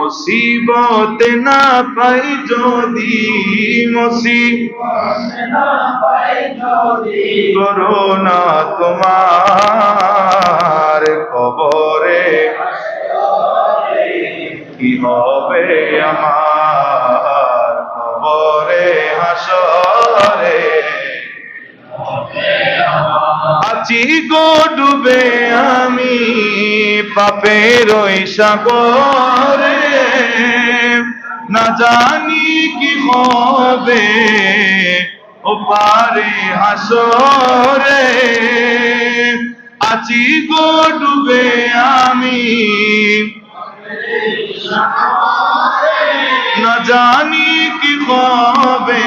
মুসিবত না পাই যদি মুসিবত করোনা তোমার কবরে কি হবে আমার কবরে হাসরে? আছি গো ডুবে আমি পাপের সাগরে। না জানি কি হবে, ও পারে হাসরে। আছি গো ডুবে আমি। না জানি কি হবে,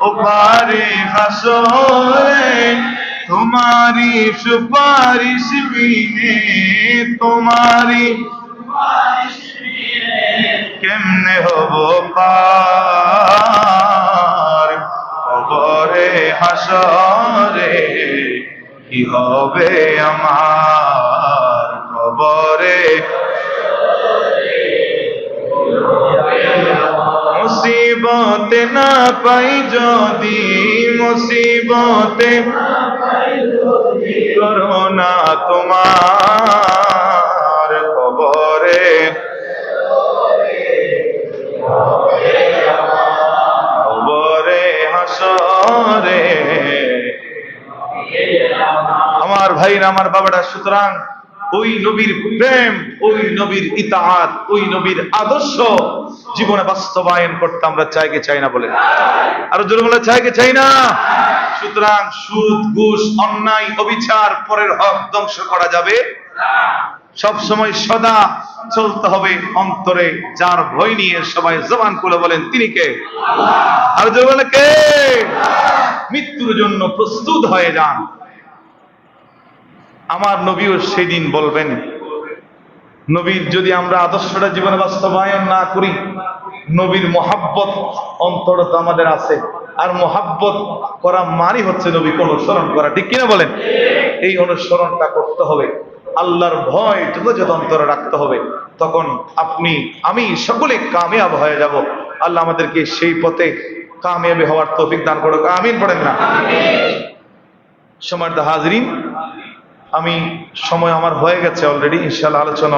ও পারে হাসরে। তোমারি সুপারিশ বিনে তোমারি কেমনে হব পার? কবরে, হাসরে কি হবে আমার? কবরে, মুসিবতে না পাই যদি, মুসিবতে করোনা তোমার আমার ভাইরা, আমার বাবাটা সুতরাং ওই নবীর প্রেম, ওই নবীর ইতাহাত, ওই নবীর আদর্শ জীবনে বাস্তবায়ন করতে আমরা চাই কি চাই না বলে। আরও জোরে বলে, চাই কি চাই না? সুতরাং সুদ, ঘুষ, অন্যায়, অবিচার, পরের হক ধ্বংস করা যাবে। সব সময় সদা চলতে হবে অন্তরে, যার ভয় নিয়ে সবাই জবান খুলে বলেন, তিনি কে? আর বলে কে? মৃত্যুর জন্য প্রস্তুত হয়ে যান। আমার নবীও সেদিন বলবেন, নবীর যদি আমরা আদর্শটা জীবনে বাস্তবায়ন না করি, নবীর মহাব্বত অন্তর তো আমাদের আছে। আর মহাব্বত করা মানি হচ্ছে নবীকে অনুসরণ করা। ঠিক কিনা বলেন? এই অনুসরণটা করতে হবে। আল্লাহর ভয় যথাযথ অন্তরে রাখতে হবে। তখন আপনি, আমি সকলে কামিয়াব হয়ে যাব। আল্লাহ আমাদেরকে সেই পথে কামিয়াবি হওয়ার তৌফিক দান করুক। আমিন পড়েন না। সময় হাজরিন। আমি, সময় আমার হয়ে গেছে অলরেডি ইনশাআল্লাহ আলোচনা